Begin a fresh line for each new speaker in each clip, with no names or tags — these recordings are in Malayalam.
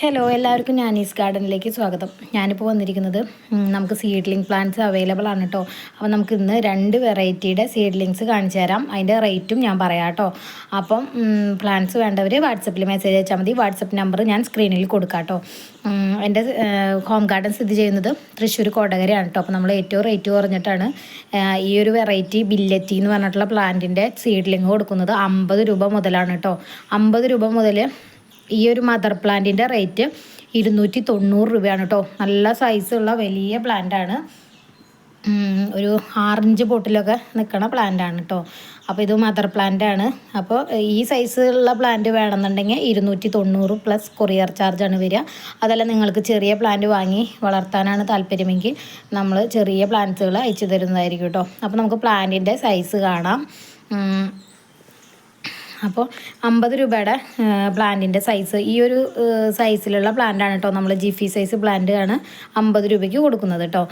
ഹലോ എല്ലാവർക്കും ഞാനീസ് ഗാർഡനിലേക്ക് സ്വാഗതം. ഞാനിപ്പോൾ വന്നിരിക്കുന്നത് നമുക്ക് സീഡ്ലിംഗ് പ്ലാന്റ്സ് അവൈലബിൾ ആണ് കേട്ടോ അപ്പോൾ നമുക്ക് ഇന്ന് രണ്ട് വെറൈറ്റിയുടെ സീഡ്ലിങ്സ് കാണിച്ചു തരാം. അതിന്റെ റേറ്റും ഞാൻ പറയാം കേട്ടോ അപ്പം പ്ലാന്റ്സ് വേണ്ടവർ വാട്സപ്പിൽ മെസ്സേജ് അയച്ചാൽ മതി. വാട്സപ്പ് നമ്പർ ഞാൻ സ്ക്രീനിൽ കൊടുക്കാം കേട്ടോ എന്റെ ഹോം ഗാർഡൻ സ്ഥിതി ചെയ്യുന്നത് തൃശ്ശൂർ കോടകരയാണ് കേട്ടോ അപ്പോൾ നമ്മൾ ഏറ്റവും റേറ്റ് കുറഞ്ഞിട്ടാണ് ഈ ഒരു വെറൈറ്റി ബില്ലറ്റി എന്ന് പറഞ്ഞിട്ടുള്ള പ്ലാന്റിന്റെ സീഡ്ലിംഗ് കൊടുക്കുന്നത് അമ്പത് രൂപ മുതലാണ് കേട്ടോ അമ്പത് രൂപ മുതൽ ഈ ഒരു മദർ പ്ലാന്റിന്റെ റേറ്റ് ഇരുന്നൂറ്റി തൊണ്ണൂറ് രൂപയാണ് കേട്ടോ നല്ല സൈസുള്ള വലിയ പ്ലാന്റാണ് ഒരു ആറിഞ്ച് ബോട്ടിലൊക്കെ നിൽക്കണ പ്ലാന്റാണ് കേട്ടോ അപ്പോൾ ഇത് മദർ പ്ലാന്റ് ആണ്. അപ്പോൾ ഈ സൈസുള്ള പ്ലാന്റ് വേണമെന്നുണ്ടെങ്കിൽ ഇരുന്നൂറ്റി തൊണ്ണൂറ് പ്ലസ് കൊറിയർ ചാർജാണ് വരിക. അതല്ല നിങ്ങൾക്ക് ചെറിയ പ്ലാന്റ് വാങ്ങി വളർത്താനാണ് താല്പര്യമെങ്കിൽ നമ്മൾ ചെറിയ പ്ലാന്റ്സുകൾ അയച്ചു തരുന്നതായിരിക്കും കേട്ടോ അപ്പോൾ നമുക്ക് പ്ലാന്റിന്റെ സൈസ് കാണാം. അപ്പോൾ അമ്പത് രൂപയുടെ പ്ലാന്റിന്റെ സൈസ് ഈ ഒരു സൈസിലുള്ള പ്ലാന്റാണ് കേട്ടോ നമ്മൾ ജിഫി സൈസ് പ്ലാന്റ് ആണ് അമ്പത് രൂപയ്ക്ക് കൊടുക്കുന്നത് കേട്ടോ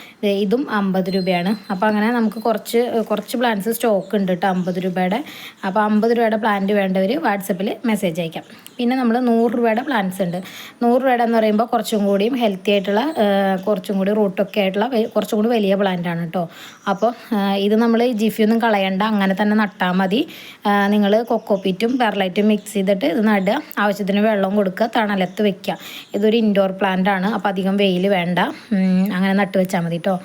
ഇതും അമ്പത് രൂപയാണ്. അപ്പോൾ അങ്ങനെ നമുക്ക് കുറച്ച് കുറച്ച് പ്ലാന്റ്സ് സ്റ്റോക്ക് ഉണ്ട് കേട്ടോ അമ്പത് രൂപയുടെ. അപ്പോൾ അമ്പത് രൂപയുടെ പ്ലാന്റ് വേണ്ടവർ വാട്സപ്പിൽ മെസ്സേജ് അയക്കാം. പിന്നെ നമ്മൾ നൂറ് രൂപയുടെ പ്ലാന്റ്സ് ഉണ്ട്. നൂറ് രൂപയുടെ എന്ന് പറയുമ്പോൾ കുറച്ചും കൂടിയും ഹെൽത്തി ആയിട്ടുള്ള കുറച്ചും കൂടി റൂട്ടൊക്കെ ആയിട്ടുള്ള കുറച്ചും കൂടി വലിയ പ്ലാന്റ് ആണ് കേട്ടോ അപ്പോൾ ഇത് നമ്മൾ ജിഫി ഒന്നും കളയണ്ട അങ്ങനെ തന്നെ നട്ടാൽ മതി. നിങ്ങൾ കൊക്കോപ്പി ലൈറ്റും പെർലൈറ്റും മിക്സ് ചെയ്തിട്ട് ഇത് നടുക. ആവശ്യത്തിന് വെള്ളം കൊടുക്കുക. തണലത്ത് വെക്കുക. ഇതൊരു ഇൻഡോർ പ്ലാന്റ് ആണ്. അപ്പോൾ അധികം വെയിൽ വേണ്ട. അങ്ങനെ നട്ട് വെച്ചാൽ മതി കേട്ടോ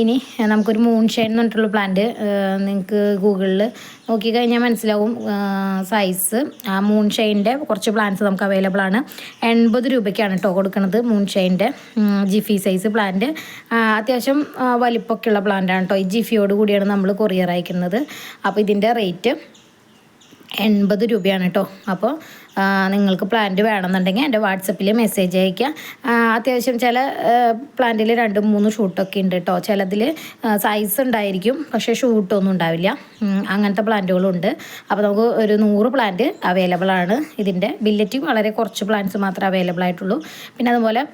ഇനി നമുക്കൊരു മൂൺ ഷെയ്ഡ് എന്ന് പറഞ്ഞിട്ടുള്ള പ്ലാന്റ് നിങ്ങൾക്ക് ഗൂഗിളിൽ നോക്കിക്കഴിഞ്ഞാൽ മനസ്സിലാവും. സൈസ് ആ മൂൺ ഷെയ്ഡിന്റെ കുറച്ച് പ്ലാന്റ്സ് നമുക്ക് അവൈലബിൾ ആണ്. എൺപത് രൂപയ്ക്കാണ് കേട്ടോ കൊടുക്കുന്നത് മൂൺ ഷെയ്ഡിന്റെ ജിഫി സൈസ് പ്ലാന്റ് അത്യാവശ്യം വലിപ്പമൊക്കെയുള്ള പ്ലാന്റാണ് കേട്ടോ ഈ ജിഫിയോട് കൂടിയാണ് നമ്മൾ കൊറിയർ അയക്കുന്നത്. അപ്പോൾ ഇതിന്റെ റേറ്റ് എൺപത് രൂപയാണ് കേട്ടോ. അപ്പോൾ നിങ്ങൾക്ക് പ്ലാന്റ് വേണമെന്നുണ്ടെങ്കിൽ എന്റെ വാട്സപ്പിൽ മെസ്സേജ് അയക്കുക അത്യാവശ്യം ചില പ്ലാന്റിൽ രണ്ടും മൂന്ന് ഷൂട്ടൊക്കെ ഉണ്ട് കേട്ടോ. ചിലതിൽ സൈസ് ഉണ്ടായിരിക്കും പക്ഷേ ഷൂട്ടൊന്നും ഉണ്ടാവില്ല. അങ്ങനത്തെ പ്ലാന്റുകളുണ്ട് അപ്പോൾ നമുക്ക് ഒരു നൂറ് പ്ലാന്റ് അവൈലബിൾ ആണ്. ഇതിന്റെ ബില്ലറ്റ് വളരെ കുറച്ച് പ്ലാന്റ്സ് മാത്രമേ അവൈലബിൾ ആയിട്ടുള്ളൂ. പിന്നെ അതുപോലെ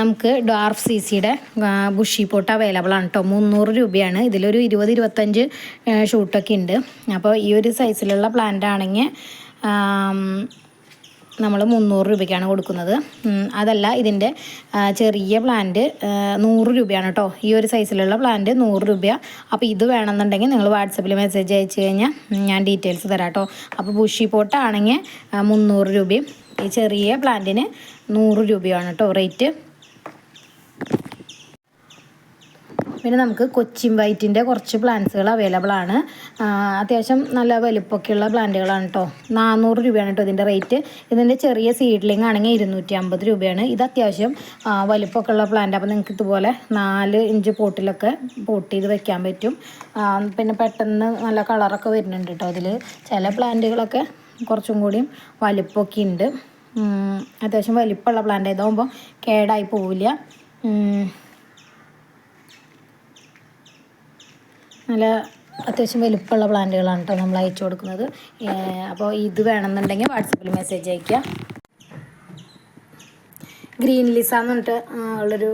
നമുക്ക് ഡാർഫ് സി സിയുടെ ബുഷി പോട്ട് അവൈലബിൾ ആണ് കേട്ടോ മുന്നൂറ് രൂപയാണ്. ഇതിലൊരു ഇരുപത് ഇരുപത്തഞ്ച് ഷൂട്ടൊക്കെ ഉണ്ട്. അപ്പോൾ ഈ ഒരു സൈസിലുള്ള പ്ലാന്റ് ആണെങ്കിൽ നമ്മൾ മുന്നൂറ് രൂപയ്ക്കാണ് കൊടുക്കുന്നത്. അതല്ല ഇതിന്റെ ചെറിയ പ്ലാന്റ് നൂറ് രൂപയാണ് കേട്ടോ ഈ ഒരു സൈസിലുള്ള പ്ലാന്റ് നൂറ് രൂപ. അപ്പോൾ ഇത് വേണമെന്നുണ്ടെങ്കിൽ നിങ്ങൾ വാട്സപ്പിൽ മെസ്സേജ് അയച്ചു കഴിഞ്ഞാൽ ഞാൻ ഡീറ്റെയിൽസ് തരാം കേട്ടോ അപ്പോൾ ബുഷി പോട്ടാണെങ്കിൽ മുന്നൂറ് രൂപയും ഈ ചെറിയ പ്ലാന്റിന് നൂറ് രൂപയാണ് കേട്ടോ റേറ്റ്. പിന്നെ നമുക്ക് കൊച്ചിൻ വൈറ്റിന്റെ കുറച്ച് പ്ലാന്റ്സുകൾ അവൈലബിൾ ആണ്. അത്യാവശ്യം നല്ല വലുപ്പമൊക്കെയുള്ള പ്ലാന്റുകളാണ് കേട്ടോ നാനൂറ് രൂപയാണ് കേട്ടോ ഇതിന്റെ റേറ്റ്. ഇതിന്റെ ചെറിയ സീഡ്ലിംഗ് ആണെങ്കിൽ ഇരുന്നൂറ്റി അമ്പത് രൂപയാണ്. ഇത് അത്യാവശ്യം വലുപ്പമൊക്കെ ഉള്ള പ്ലാന്റ്. അപ്പോൾ നിങ്ങൾക്ക് ഇതുപോലെ നാല് ഇഞ്ച് പോട്ടിലൊക്കെ പോട്ട് ചെയ്ത് വെക്കാൻ പറ്റും. പിന്നെ പെട്ടെന്ന് നല്ല കളറൊക്കെ വരുന്നുണ്ട് കേട്ടോ അതിൽ ചില പ്ലാന്റുകളൊക്കെ കുറച്ചും കൂടിയും വലിപ്പമൊക്കെ ഉണ്ട്. അത്യാവശ്യം വലിപ്പമുള്ള പ്ലാന്റ് ഇതാകുമ്പോൾ കേടായി പോവില്ല. നല്ല അത്യാവശ്യം വലിപ്പമുള്ള പ്ലാന്റുകളാണ് കേട്ടോ നമ്മൾ അയച്ചു കൊടുക്കുന്നത്. അപ്പോൾ ഇത് വേണമെന്നുണ്ടെങ്കിൽ വാട്സപ്പിൽ മെസ്സേജ് അയയ്ക്കുക ഗ്രീൻ ലിസ എന്ന് പറഞ്ഞിട്ട് ഉള്ളൊരു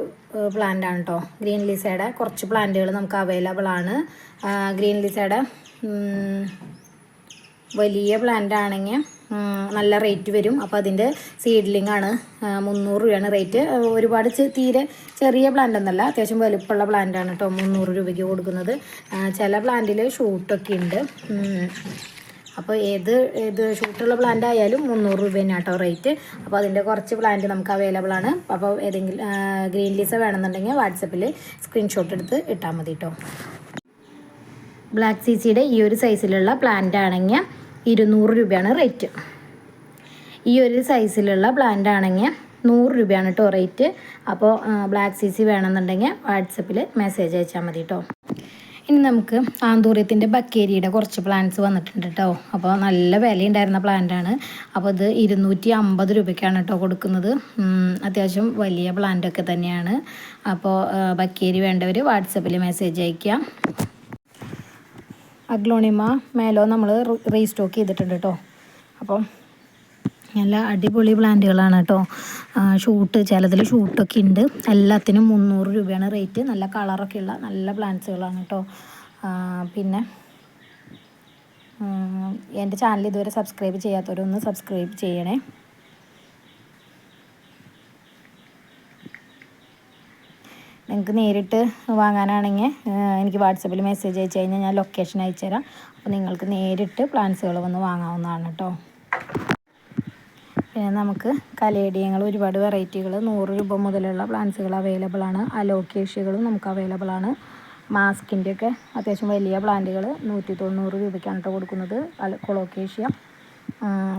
പ്ലാന്റ് ആണ് കേട്ടോ ഗ്രീൻ ലിസയുടെ കുറച്ച് പ്ലാന്റുകൾ നമുക്ക് അവൈലബിൾ ആണ്. ഗ്രീൻ ലിസയുടെ വലിയ പ്ലാന്റ് ആണെങ്കിൽ നല്ല റേറ്റ് വരും. അപ്പോൾ അതിന്റെ സീഡ്ലിംഗ് ആണ് മുന്നൂറ് രൂപയാണ് റേറ്റ് ഒരുപാട് തീരെ ചെറിയ പ്ലാന്റ് ഒന്നല്ല അത്യാവശ്യം വലുപ്പമുള്ള പ്ലാന്റ് ആണ് കേട്ടോ മുന്നൂറ് രൂപയ്ക്ക് കൊടുക്കുന്നത്. ചില പ്ലാന്റിൽ ഷൂട്ടൊക്കെ ഉണ്ട്. അപ്പോൾ ഏത് ഏത് ഷൂട്ടുള്ള പ്ലാന്റ് ആയാലും മുന്നൂറ് രൂപ തന്നെ കേട്ടോ റേറ്റ് അപ്പോൾ അതിന്റെ കുറച്ച് പ്ലാന്റ് നമുക്ക് അവൈലബിൾ ആണ്. അപ്പോൾ ഏതെങ്കിലും ഗ്രീൻ ലീസ വേണമെന്നുണ്ടെങ്കിൽ വാട്സപ്പിൽ സ്ക്രീൻഷോട്ട് എടുത്ത് ഇട്ടാൽ മതി കേട്ടോ ബ്ലാക്ക് സി സിയുടെ ഈ ഒരു സൈസിലുള്ള പ്ലാന്റ് ആണെങ്കിൽ ഇരുന്നൂറ് രൂപയാണ് റേറ്റ് ഈ ഒരു സൈസിലുള്ള പ്ലാന്റ് ആണെങ്കിൽ നൂറ് രൂപയാണ് കേട്ടോ റേറ്റ് അപ്പോൾ ബ്ലാക്ക് സി സി വേണമെന്നുണ്ടെങ്കിൽ വാട്സപ്പിൽ മെസ്സേജ് അയച്ചാൽ മതി കേട്ടോ ഇനി നമുക്ക് ആന്തൂര്യത്തിന്റെ ബക്കേരിയുടെ കുറച്ച് പ്ലാന്റ്സ് വന്നിട്ടുണ്ട് കേട്ടോ അപ്പോൾ നല്ല വിലയുണ്ടായിരുന്ന പ്ലാന്റാണ് അപ്പോൾ ഇത് ഇരുന്നൂറ്റി അമ്പത് രൂപയ്ക്കാണ് കേട്ടോ കൊടുക്കുന്നത്. അത്യാവശ്യം വലിയ പ്ലാന്റൊക്കെ തന്നെയാണ്. അപ്പോൾ ബക്കേരി വേണ്ടവർ വാട്സപ്പിൽ മെസ്സേജ് അയയ്ക്കുക അഗ്ലോണിമ മേലോ നമ്മൾ റീസ്റ്റോക്ക് ചെയ്തിട്ടുണ്ട് കേട്ടോ അപ്പം നല്ല അടിപൊളി പ്ലാന്റുകളാണ് കേട്ടോ ഷൂട്ട് ചിലതിൽ ഷൂട്ടൊക്കെ ഉണ്ട് എല്ലാത്തിനും മുന്നൂറ് രൂപയാണ് റേറ്റ്. നല്ല കളറൊക്കെ ഉള്ള നല്ല പ്ലാന്റ്സുകളാണ് കേട്ടോ പിന്നെ എന്റെ ചാനൽ ഇതുവരെ സബ്സ്ക്രൈബ് ചെയ്യാത്തവരൊന്ന് സബ്സ്ക്രൈബ് ചെയ്യണേ. നിങ്ങൾക്ക് നേരിട്ട് വാങ്ങാനാണെങ്കിൽ എനിക്ക് വാട്സപ്പിൽ മെസ്സേജ് അയച്ചു കഴിഞ്ഞാൽ ഞാൻ ലൊക്കേഷൻ അയച്ചു തരാം അപ്പോൾ നിങ്ങൾക്ക് നേരിട്ട് പ്ലാന്റ്സുകൾ വന്ന് വാങ്ങാവുന്നതാണ് കേട്ടോ പിന്നെ നമുക്ക് കലേഡിയങ്ങൾ ഒരുപാട് വെറൈറ്റികൾ നൂറ് രൂപ മുതലുള്ള പ്ലാന്റ്സുകൾ അവൈലബിൾ ആണ്. അലോക്കേഷ്യകളും നമുക്ക് അവൈലബിൾ ആണ്. മാസ്കിന്റെ ഒക്കെ അത്യാവശ്യം വലിയ പ്ലാന്റുകൾ നൂറ്റി തൊണ്ണൂറ് രൂപയ്ക്കാണ് കേട്ടോ കൊടുക്കുന്നത്. കൊളോക്കേഷ്യ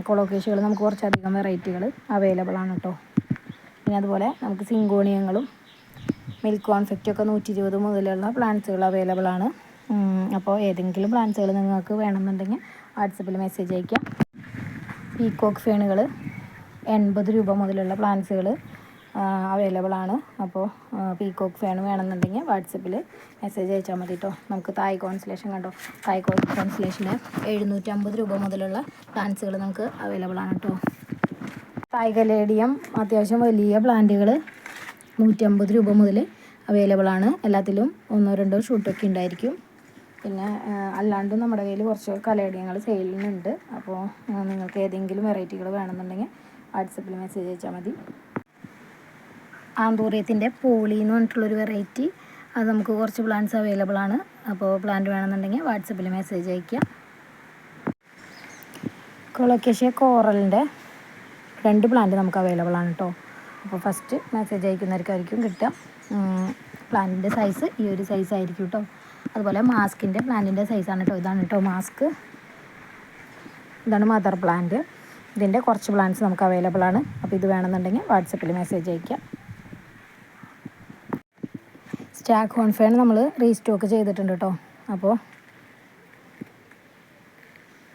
കൊളോക്കേഷ്യകൾ നമുക്ക് കുറച്ചധികം വെറൈറ്റികൾ അവൈലബിൾ ആണ് കേട്ടോ പിന്നെ അതുപോലെ നമുക്ക് സിങ്കോണിയങ്ങളും മിൽക്ക് കോൺഫെക്റ്റ് ഒക്കെ നൂറ്റി ഇരുപത് മുതലുള്ള പ്ലാന്റ്സുകൾ അവൈലബിൾ ആണ്. അപ്പോൾ ഏതെങ്കിലും പ്ലാന്റ്സുകൾ നിങ്ങൾക്ക് വേണമെന്നുണ്ടെങ്കിൽ വാട്സപ്പിൽ മെസ്സേജ് അയക്കാം. പീക്കോക്ക് ഫേണുകൾ എൺപത് രൂപ മുതലുള്ള പ്ലാന്റ്സുകൾ അവൈലബിൾ ആണ്. അപ്പോൾ പീക്കോക്ക് ഫേൺ വേണമെന്നുണ്ടെങ്കിൽ വാട്സപ്പിൽ മെസ്സേജ് അയച്ചാൽ മതി കേട്ടോ നമുക്ക് തായ് കോൺസിലേഷൻ കണ്ടോ? തായ് കോൺസലേഷന് എഴുന്നൂറ്റമ്പത് രൂപ മുതലുള്ള പ്ലാന്റ്സുകൾ നമുക്ക് അവൈലബിൾ ആണ് കേട്ടോ തായ് കലേഡിയം അത്യാവശ്യം വലിയ പ്ലാന്റുകൾ നൂറ്റമ്പത് രൂപ മുതൽ അവൈലബിൾ ആണ്. എല്ലാത്തിലും ഒന്നോ രണ്ടോ ഷൂട്ടൊക്കെ ഉണ്ടായിരിക്കും. പിന്നെ അല്ലാണ്ടും നമ്മുടെ കയ്യിൽ കുറച്ച് കലയടിയങ്ങൾ സെയിലിനുണ്ട് അപ്പോൾ നിങ്ങൾക്ക് ഏതെങ്കിലും വെറൈറ്റികൾ വേണമെന്നുണ്ടെങ്കിൽ വാട്സപ്പിൽ മെസ്സേജ് അയച്ചാൽ മതി. ആന്തൂറിയത്തിന്റെ പോളി എന്ന് പറഞ്ഞിട്ടുള്ളൊരു വെറൈറ്റി അത് നമുക്ക് കുറച്ച് പ്ലാന്റ്സ് അവൈലബിൾ ആണ്. അപ്പോൾ പ്ലാന്റ് വേണമെന്നുണ്ടെങ്കിൽ വാട്സപ്പിൽ മെസ്സേജ് അയക്കുക കൊളക്കേഷ്യ കോറലിന്റെ രണ്ട് പ്ലാന്റ് നമുക്ക് അവൈലബിൾ ആണ് കേട്ടോ അപ്പോൾ ഫസ്റ്റ് മെസ്സേജ് അയക്കുന്നവർക്കായിരിക്കും കിട്ടുക. പ്ലാന്റിന്റെ സൈസ് ഈ ഒരു സൈസ് ആയിരിക്കും കേട്ടോ അതുപോലെ മാസ്കിന്റെ പ്ലാന്റിന്റെ സൈസാണ് കേട്ടോ ഇതാണ് കേട്ടോ മാസ്ക് ഇതാണ് മദർ പ്ലാന്റ് ഇതിന്റെ കുറച്ച് പ്ലാന്റ്സ് നമുക്ക് അവൈലബിൾ ആണ്. അപ്പോൾ ഇത് വേണമെന്നുണ്ടെങ്കിൽ വാട്സപ്പിൽ മെസ്സേജ് അയക്കാം. സ്റ്റാക്ക് ഹോൺഫേൺ നമ്മൾ റീസ്റ്റോക്ക് ചെയ്തിട്ടുണ്ട് കേട്ടോ അപ്പോൾ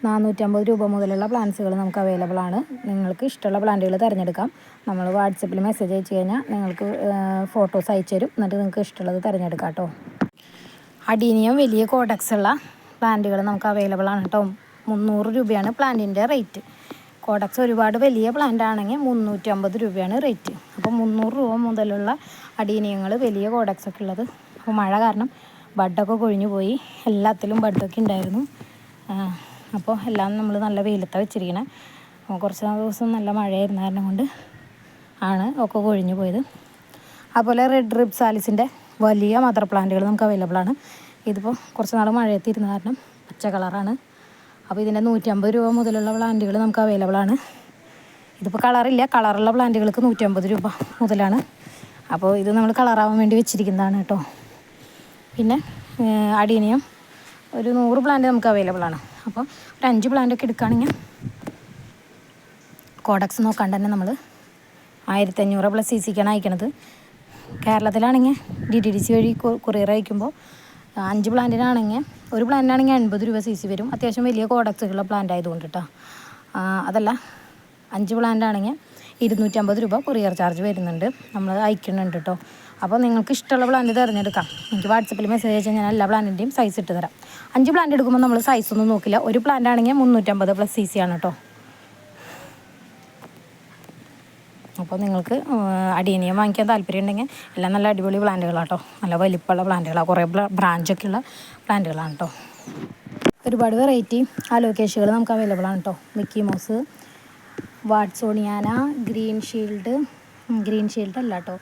നാനൂറ്റമ്പത് രൂപ മുതലുള്ള പ്ലാന്റ്സുകൾ നമുക്ക് അവൈലബിൾ ആണ്. നിങ്ങൾക്ക് ഇഷ്ടമുള്ള പ്ലാന്റുകൾ തിരഞ്ഞെടുക്കാം. നമ്മൾ വാട്സപ്പിൽ മെസ്സേജ് അയച്ചു കഴിഞ്ഞാൽ നിങ്ങൾക്ക് ഫോട്ടോസ് അയച്ചു തരും. എന്നിട്ട് നിങ്ങൾക്ക് ഇഷ്ടമുള്ളത് തിരഞ്ഞെടുക്കാം കേട്ടോ. അടീനിയം വലിയ കോഡക്സ് ഉള്ള പ്ലാന്റുകൾ നമുക്ക് അവൈലബിൾ ആണ് കേട്ടോ. മുന്നൂറ് രൂപയാണ് പ്ലാന്റിന്റെ റേറ്റ് കോഡക്സ് ഒരുപാട് വലിയ പ്ലാന്റ് ആണെങ്കിൽ മുന്നൂറ്റമ്പത് രൂപയാണ് റേറ്റ് അപ്പോൾ മുന്നൂറ് രൂപ മുതലുള്ള അടീനിയങ്ങൾ വലിയ കോഡക്സ് ഒക്കെ ഉള്ളത്. അപ്പോൾ മഴ കാരണം ബഡൊക്കെ കൊഴിഞ്ഞു പോയി. എല്ലാത്തിലും ബഡൊക്കെ ഉണ്ടായിരുന്നു. അപ്പോൾ എല്ലാം നമ്മൾ നല്ല വെയിലത്താണ് വെച്ചിരിക്കണേ. കുറച്ച് ദിവസം നല്ല മഴയായിരുന്ന കാരണം കൊണ്ട് ആണ് ഒക്കെ കൊഴിഞ്ഞു പോയത്. അതുപോലെ റെഡ് റിബ് സാലിസിന്റെ വലിയ മദർ പ്ലാന്റുകൾ നമുക്ക് അവൈലബിൾ ആണ്. ഇതിപ്പോൾ കുറച്ച് നാൾ മഴയത്തിരുന്ന കാരണം പച്ച കളറാണ് അപ്പോൾ ഇതിന്റെ നൂറ്റമ്പത് രൂപ മുതലുള്ള പ്ലാന്റുകൾ നമുക്ക് അവൈലബിൾ ആണ്. ഇതിപ്പോൾ കളറില്ല കളറുള്ള പ്ലാന്റുകൾക്ക് നൂറ്റമ്പത് രൂപ മുതലാണ്. അപ്പോൾ ഇത് നമ്മൾ കളറാവാൻ വേണ്ടി വെച്ചിരിക്കുന്നതാണ് കേട്ടോ. പിന്നെ അടീനിയം ഒരു നൂറ് പ്ലാന്റ് നമുക്ക് അവൈലബിൾ ആണ്. അപ്പോൾ ഒരു അഞ്ച് പ്ലാന്റൊക്കെ എടുക്കുകയാണെങ്കിൽ കോഡക്സ് നോക്കാണ്ട് തന്നെ നമ്മൾ ആയിരത്തഞ്ഞൂറ് പ്ലസ് സി സിക്കാണ് അയക്കണത്. കേരളത്തിലാണെങ്കിൽ ഡി ടി ഡി സി വഴി കൊറിയർ അയക്കുമ്പോൾ അഞ്ച് പ്ലാന്റിനാണെങ്കിൽ ഒരു പ്ലാന്റിനാണെങ്കിൽ എൺപത് രൂപ സി സി വരും. അത്യാവശ്യം വലിയ കോഡക്സുള്ള പ്ലാന്റ് ആയതുകൊണ്ട് കേട്ടോ അതല്ല അഞ്ച് പ്ലാന്റ് ആണെങ്കിൽ ഇരുന്നൂറ്റമ്പത് രൂപ കൊറിയർ ചാർജ് വരുന്നുണ്ട്. നമ്മൾ അയക്കുന്നുണ്ട് കേട്ടോ അപ്പോൾ നിങ്ങൾക്ക് ഇഷ്ടമുള്ള പ്ലാന്റ് തിരഞ്ഞെടുക്കാം. എനിക്ക് വാട്സപ്പിൽ മെസ്സേജ് അയച്ചാൽ ഞാൻ എല്ലാ പ്ലാന്റിന്റെയും സൈസ് ഇട്ട് തരാം. അഞ്ച് പ്ലാന്റ് എടുക്കുമ്പോൾ നമ്മൾ സൈസ് ഒന്നും നോക്കില്ല. ഒരു പ്ലാന്റ് ആണെങ്കിൽ മുന്നൂറ്റമ്പത് പ്ലസ് സി സി ആണ് കേട്ടോ അപ്പോൾ നിങ്ങൾക്ക് അടിയനിയം വാങ്ങിക്കാൻ താല്പര്യം ഉണ്ടെങ്കിൽ എല്ലാം നല്ല അടിപൊളി പ്ലാന്റുകളാണ് കേട്ടോ നല്ല വലിപ്പമുള്ള പ്ലാന്റുകളാണ് കുറേ ബ്രാഞ്ചൊക്കെ ഉള്ള പ്ലാന്റുകളാണ് കേട്ടോ ഒരുപാട് വെറൈറ്റി അലോക്കേഷുകൾ നമുക്ക് അവൈലബിൾ ആണ് കേട്ടോ Mickey Mouse വാട്സോണിയാന green shield green shield അല്ല കേട്ടോ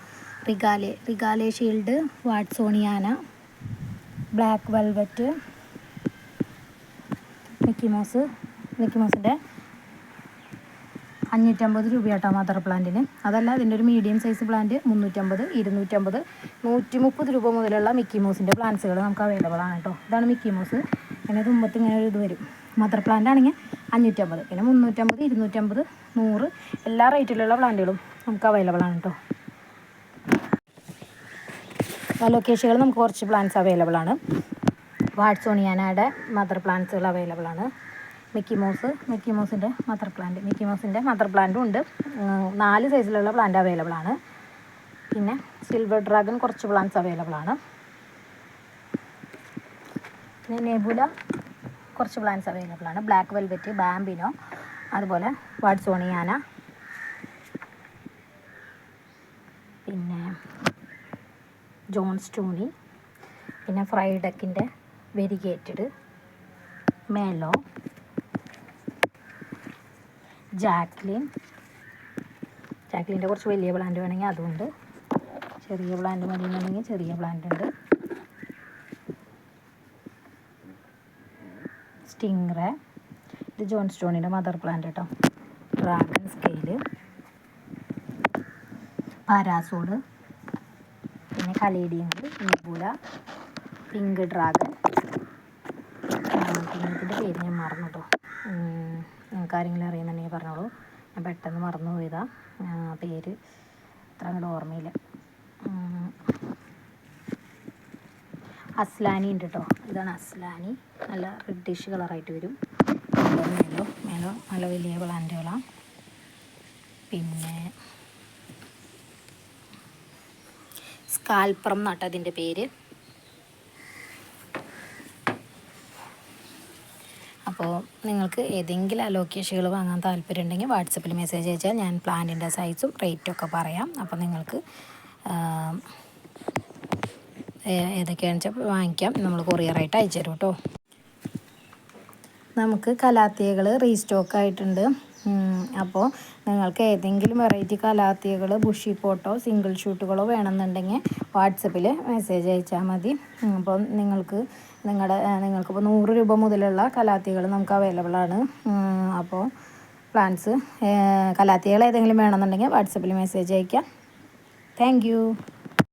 റിഗാലെ റിഗാലെ shield വാട്സോണിയാന black velvet Mickey Mouse mouse Mickey രൂപ അഞ്ഞൂറ്റമ്പത് രൂപയാട്ടോ മദർ പ്ലാന്റിന് അതല്ല ഇതിന്റെ ഒരു മീഡിയം സൈസ് പ്ലാന്റ് മുന്നൂറ്റമ്പത് ഇരുന്നൂറ്റമ്പത് നൂറ്റി മുപ്പത് രൂപ മുതലുള്ള മിക്കി മൂസിന്റെ പ്ലാന്റ്സുകൾ നമുക്ക് അവൈലബിൾ ആണ് കേട്ടോ ഇതാണ് മിക്കിമോസ് മൂസ്. തുമ്പത്ത് ഇങ്ങനെ ഒരു ഇത് വരും. മദർ പ്ലാന്റ് ആണെങ്കിൽ അഞ്ഞൂറ്റമ്പത് പിന്നെ മുന്നൂറ്റമ്പത് ഇരുന്നൂറ്റമ്പത് നൂറ് എല്ലാ റേറ്റിലുള്ള പ്ലാന്റുകളും നമുക്ക് അവൈലബിൾ ആണ് കേട്ടോ ലൊക്കേഷനുകൾ നമുക്ക് കുറച്ച് പ്ലാന്റ്സ് അവൈലബിൾ ആണ്. വാട്സോണിയാനയുടെ മദർ പ്ലാന്റ്സുകൾ അവൈലബിൾ ആണ്. മിക്കി മോസ് മിക്കി മോസിന്റെ മദർ പ്ലാന്റ് മിക്കി മോസിന്റെ മദർ പ്ലാന്റും ഉണ്ട്. നാല് സൈസിലുള്ള പ്ലാന്റ് അവൈലബിൾ ആണ്. പിന്നെ സിൽവർ ഡ്രാഗൺ കുറച്ച് പ്ലാന്റ്സ് അവൈലബിൾ ആണ്. പിന്നെ നെബുല കുറച്ച് പ്ലാന്റ്സ് അവൈലബിൾ ആണ്. ബ്ലാക്ക് വെൽവെറ്റ് ബാംബിനോ അതുപോലെ വാട്സോണിയാന പിന്നെ ജോൺ സ്റ്റൂണി പിന്നെ ഫ്രൈഡക്കിന്റെ വെരിഗേറ്റഡ് മേലോ ജാക്ലിൻ ജാക്ലിന്റെ കുറച്ച് വലിയ പ്ലാന്റ് വേണമെങ്കിൽ അതുകൊണ്ട് ചെറിയ പ്ലാന്റ് മതി എന്നുണ്ടെങ്കിൽ ചെറിയ പ്ലാന്റ് ഉണ്ട്. സ്റ്റിംഗ്റെ. ഇത് ജോൺ സ്റ്റോണിന്റെ മദർ പ്ലാന്റ് കേട്ടോ. Dragon scale. പാരാസോൾ. പിന്നെ കലേഡിയങ്ങൾ നെബുല പിങ്ക് ഡ്രാഗൺ. പിന്നെ ഇതിന്റെ പേര് ഞാൻ മറന്നു കേട്ടോ. നിങ്ങൾക്ക് ആരെങ്കിലും അറിയുന്നുണ്ടെങ്കിൽ പറഞ്ഞോളൂ. ഞാൻ പെട്ടെന്ന് മറന്നു പോയതാ പേര് അത്ര അങ്ങോട്ട് ഓർമ്മയില്ല. അസ്ലാനി ഉണ്ട് കേട്ടോ ഇതാണ് അസ്ലാനി. നല്ല റെഡിഷ് കളറായിട്ട് വരും. മേലോ മേലോ നല്ല വലിയ പ്ലാന്റുകളാണ് പിന്നെ സ്കാൽപ്രം എന്നാട്ടോ അതിന്റെ പേര്. അപ്പോൾ നിങ്ങൾക്ക് ഏതെങ്കിലും അലോക്കേഷകൾ വാങ്ങാൻ താല്പര്യം ഉണ്ടെങ്കിൽ വാട്സപ്പിൽ മെസ്സേജ് അയച്ചാൽ ഞാൻ പ്ലാന്റിന്റെ സൈസും റേറ്റും ഒക്കെ പറയാം. അപ്പോൾ നിങ്ങൾക്ക് ഏതൊക്കെയാണെന്ന് വെച്ചാൽ വാങ്ങിക്കാം. നമ്മൾ കൊറിയറായിട്ട് അയച്ചു തരും കേട്ടോ. നമുക്ക് കലാത്തിയകൾ റീസ്റ്റോക്ക് ആയിട്ടുണ്ട്. അപ്പോൾ നിങ്ങൾക്ക് ഏതെങ്കിലും വെറൈറ്റി കലാത്തിയകൾ ബുഷി പോട്ടോ സിംഗിൾ ഷൂട്ടുകളോ വേണമെന്നുണ്ടെങ്കിൽ വാട്സപ്പിൽ മെസ്സേജ് അയച്ചാൽ മതി. അപ്പോൾ നിങ്ങൾക്ക് നിങ്ങളുടെ നിങ്ങൾക്കിപ്പോൾ നൂറ് രൂപ മുതലുള്ള കലാത്തികൾ നമുക്ക് അവൈലബിൾ ആണ്. അപ്പോൾ പ്ലാൻസ് കലാത്തികൾ ഏതെങ്കിലും വേണമെന്നുണ്ടെങ്കിൽ വാട്സപ്പിൽ മെസ്സേജ് അയക്കാം. താങ്ക്